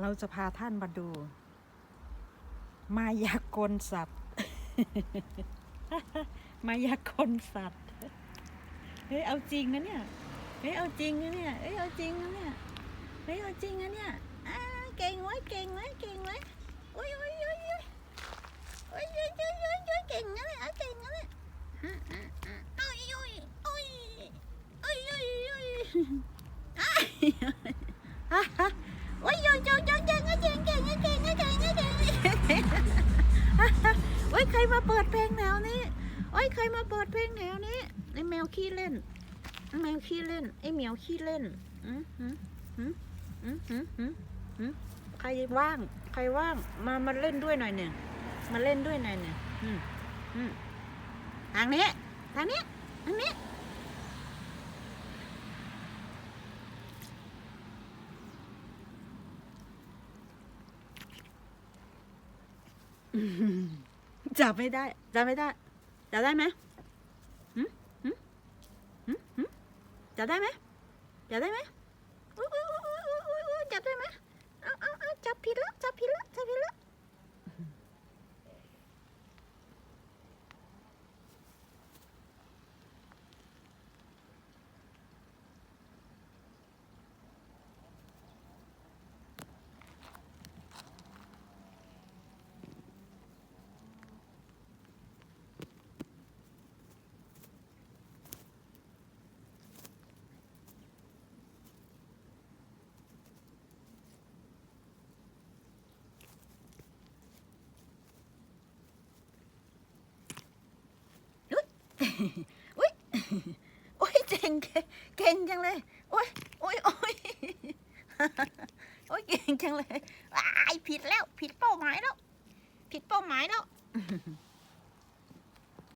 เราจะพาท่านมาดู มายากลสัตว์ มายากลสัตว์ เฮ้ยเอาจริงนะเนี่ย เฮ้ยเอาจริงนะเนี่ย เฮ้ยเอาจริงนะเนี่ย เฮ้ยเอาจริงนะเนี่ยอ่าเก่งไว้ยเก่งไว้ยเก่งไว้ยโอ้ยโอ้ยโอ้ยโอ้ยโอ้ยโอ้ยโอ้ยโอ้ยโอ้ยเก่งนะเนี่ยเก่งนะเนี่ยอืมอืมอืมโอ้ยโอ้ยโอ้ยโอ้ยโอ้ยโอ้ยอ้ายฮ่าฮ่า โอ้ยโอ้ยโอ้ยโอ้ยเก่งเก่งเก่งเก่งเก่งเก่งโอ้ยใครมาเปิดเพลงแนวนี้โอ้ยใครมาเปิดเพลงแนวนี้ไอ้แมวขี้เล่นไอ้แมวขี้เล่นไอ้เหมียวขี้เล่นอืมอืมอืมอืมอืมอืมใครว่าง ใครว่างมามาเล่นด้วยหน่อยหนึ่งมาเล่นด้วยหน่อยหนึ่งอืมอืมทางนี้ทางนี้ทางนี้ จับไม่ได้จับไม่ได้จับได้ไหมหืมหืมหืมหืมจับได้ไหมจับได้ไหมจับได้ไหมเอาเอาเอาจับผิดแล้วจับผิดแล้วจับผิดแล้ว อุ้ยโอ้ยเจ๋งเก่งจังเลยโอ้ยโอ้ยโอ้ยโอ้ยเก่งจังเลยอ้ายผิดแล้ว ผิดเป้าหมายแล้ว ผิดเป้าหมายแล้ว